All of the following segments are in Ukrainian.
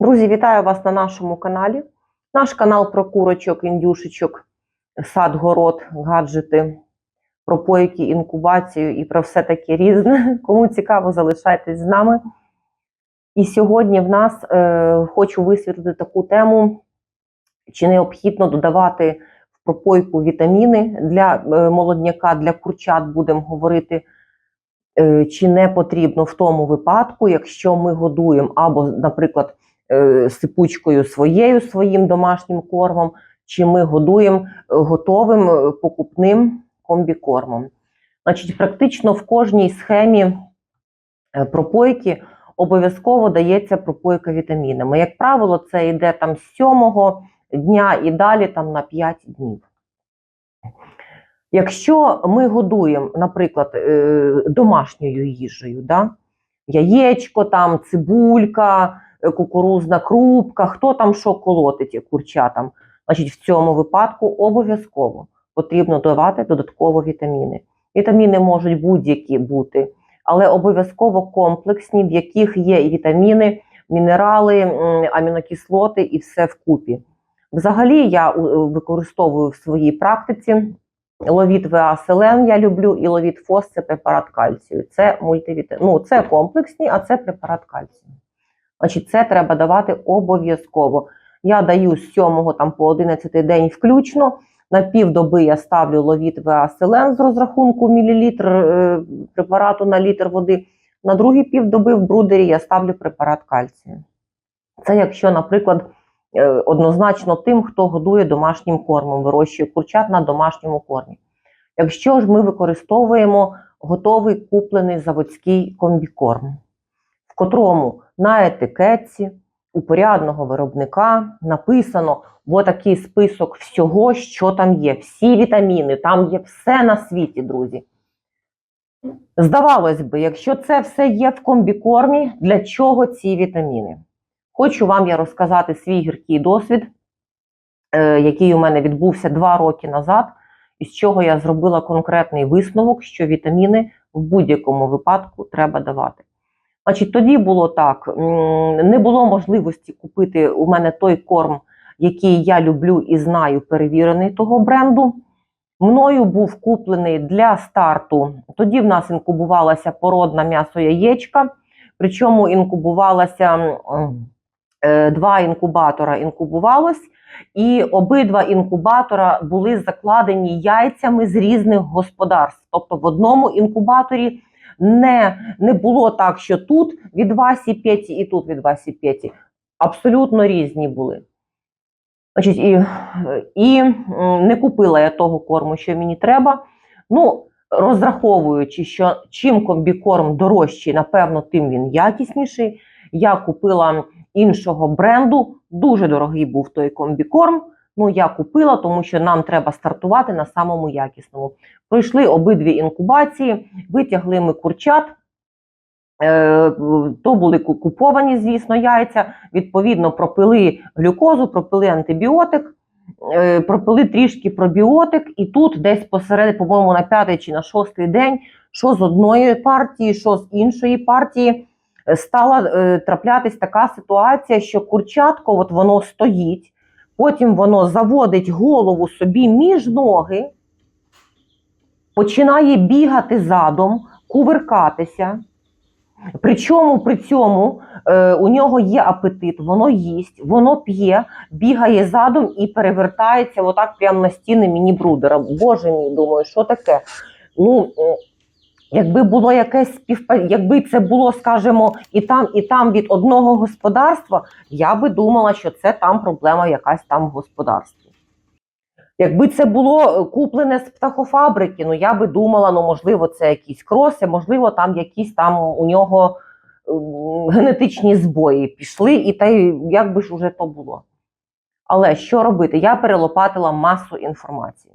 Друзі, вітаю вас на нашому каналі. Наш канал про курочок, індюшечок, сад, город, гаджети, про пойки, інкубацію і про все таке різне. Кому цікаво, залишайтесь з нами. І сьогодні в нас е, хочу висвітлити таку тему, чи необхідно додавати в пропойку вітаміни для е, молодняка, для курчат будемо говорити. Е, Чи не потрібно в тому випадку, якщо ми годуємо або, наприклад, сипучкою своєю своїм домашнім кормом, чи ми годуємо е, готовим е, покупним комбікормом. Значить, практично в кожній схемі е, пропойки обов'язково дається пропойка вітамінами. Як правило, це йде там з сьомого дня і далі там на 5 днів. Якщо ми годуємо, наприклад, е, домашньою їжею, да? яєчко, там, цибулька, е, кукурузна крупка, хто там що колотить курчатам, значить в цьому випадку обов'язково потрібно давати додатково вітаміни. Вітаміни можуть будь-які бути, але обов'язково комплексні, в яких є і вітаміни, мінерали, амінокислоти і все вкупі. Взагалі я е, використовую в своїй практиці ловіт ВА селен я люблю, і ловіт ФОС це препарат кальцію. Це мультивітамін. Ну, це комплексні, а це препарат кальцію. Значить, це треба давати обов'язково. Я даю з 7 там, по 11 день включно. На півдоби я ставлю ловіт ВА селен з розрахунку мілілітр е, препарату на літр води. На другій півдоби в брудері я ставлю препарат кальцію. Це якщо, наприклад, е, однозначно тим, хто годує домашнім кормом, вирощує курчат на домашньому кормі. Якщо ж ми використовуємо готовий куплений заводський комбікорм, котрому на етикетці у порядного виробника написано бо такий список всього, що там є, всі вітаміни, там є все на світі, друзі. Здавалось би, якщо це все є в комбікормі, для чого ці вітаміни? Хочу вам я розказати свій гіркий досвід, е, який у мене відбувся два роки назад, із чого я зробила конкретний висновок, що вітаміни в будь-якому випадку треба давати. Значить, тоді було так: не було можливості купити у мене той корм, який я люблю і знаю, перевірений того бренду. Мною був куплений для старту. Тоді в нас інкубувалася породна м'ясо-яєчка, причому інкубувалася е, два інкубатора інкубувалось, і обидва інкубатора були закладені яйцями з різних господарств. Тобто в одному інкубаторі не, не було так, що тут від Васі Петі і тут від Васі Петі. Абсолютно різні були. Значить, і, і не купила я того корму, що мені треба. Ну, розраховуючи, що чим комбікорм дорожчий, напевно, тим він якісніший. Я купила іншого бренду, дуже дорогий був той комбікорм. Ну, я купила, тому що нам треба стартувати на самому якісному. Пройшли обидві інкубації, витягли ми курчат. Е, то були куповані, звісно, яйця. Відповідно, пропили глюкозу, пропили антибіотик, е, пропили трішки пробіотик, і тут десь посеред, по-моєму, на п'ятий чи на шостий день, що з одної партії, що з іншої партії, е, стала траплятись така ситуація, що курчатко, от воно стоїть, потім воно заводить голову собі між ноги, починає бігати задом, кувиркатися. Причому при цьому е, у нього є апетит, воно їсть, воно п'є, бігає задом і перевертається отак прямо на стіни міні-брудера. Боже мій, думаю, що таке? Ну, якби було якесь співпа... якби це було, скажімо, і там, і там від одного господарства, я би думала, що це там проблема якась там в господарстві. Якби це було е, куплене з птахофабрики, ну я би думала, ну можливо, це якісь кроси, можливо, там якісь там у нього ем, генетичні збої пішли, і та як би ж уже то було. Але що робити? Я перелопатила масу інформації.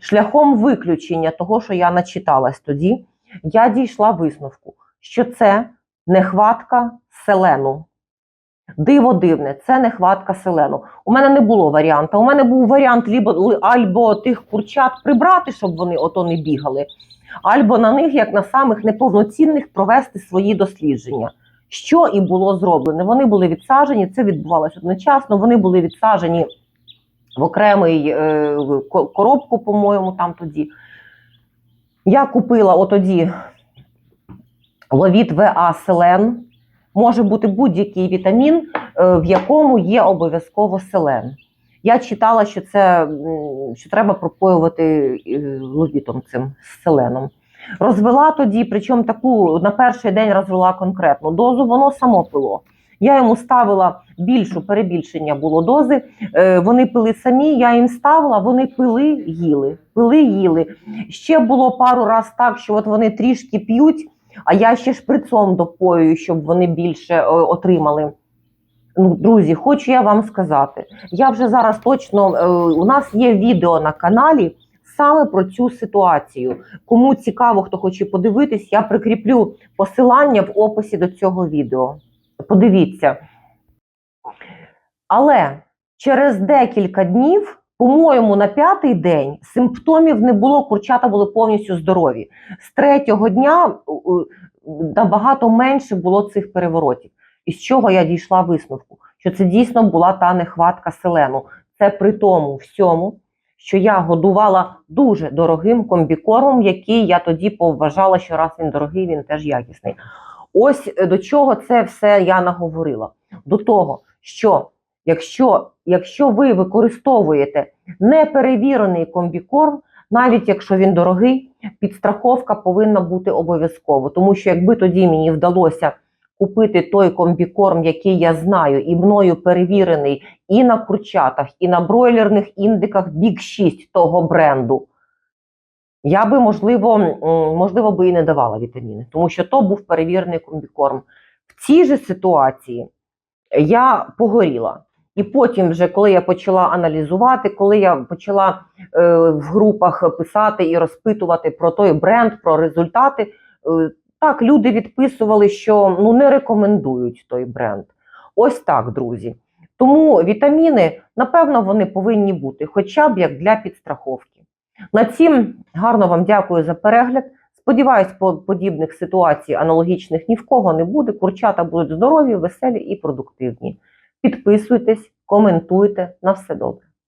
Шляхом виключення того, що я начиталась тоді, я дійшла висновку, що це нехватка селену. Диво дивне, це нехватка селену. У мене не було варіанту. У мене був варіант либо, або тих курчат прибрати, щоб вони ото не бігали, або на них, як на самих неповноцінних, провести свої дослідження. що і було зроблено. Вони були відсаджені, це відбувалося одночасно. Вони були відсаджені в окремий е, коробку, по-моєму, там тоді. Я купила отоді ловіт ВА селен. Може бути будь-який вітамін, е, в якому є обов'язково селен. Я читала, що це що треба пропоювати е, ловітом цим селеном. Розвела тоді, причому таку на перший день розвела конкретну дозу, воно само пило. Я йому ставила більшу перебільшення було дози. Е, вони пили самі, я їм ставила, вони пили, їли, пили, їли. Ще було пару раз так, що от вони трішки п'ють, а я ще шприцом допоюю, щоб вони більше е, отримали. Ну, друзі, хочу я вам сказати. Я вже зараз точно е, у нас є відео на каналі саме про цю ситуацію. Кому цікаво, хто хоче подивитись, я прикріплю посилання в описі до цього відео. Подивіться. Але через декілька днів, по-моєму, на п'ятий день симптомів не було, курчата були повністю здорові. З третього дня у- у, набагато менше було цих переворотів. І з чого я дійшла висновку? Що це дійсно була та нехватка селену. Це при тому всьому, що я годувала дуже дорогим комбікормом, який я тоді поважала, що раз він дорогий, він теж якісний. Ось е, до чого це все я наговорила. До того, що якщо, якщо ви використовуєте неперевірений комбікорм, навіть якщо він дорогий, підстраховка повинна бути обов'язково. Тому що якби тоді мені вдалося купити той комбікорм, який я знаю, і мною перевірений і на курчатах, і на бройлерних індиках Big 6 того бренду, я би, можливо, можливо, би і не давала вітаміни, тому що то був перевірений комбікорм. В цій же ситуації я погоріла. І потім, вже коли я почала аналізувати, коли я почала е, в групах писати і розпитувати про той бренд, про результати, е, так люди відписували, що ну не рекомендують той бренд. Ось так, друзі. Тому вітаміни, напевно, вони повинні бути, хоча б як для підстраховки. На цім гарно вам дякую за перегляд. Сподіваюсь, подібних ситуацій аналогічних ні в кого не буде. Курчата будуть здорові, веселі і продуктивні. Підписуйтесь, коментуйте. На все добре.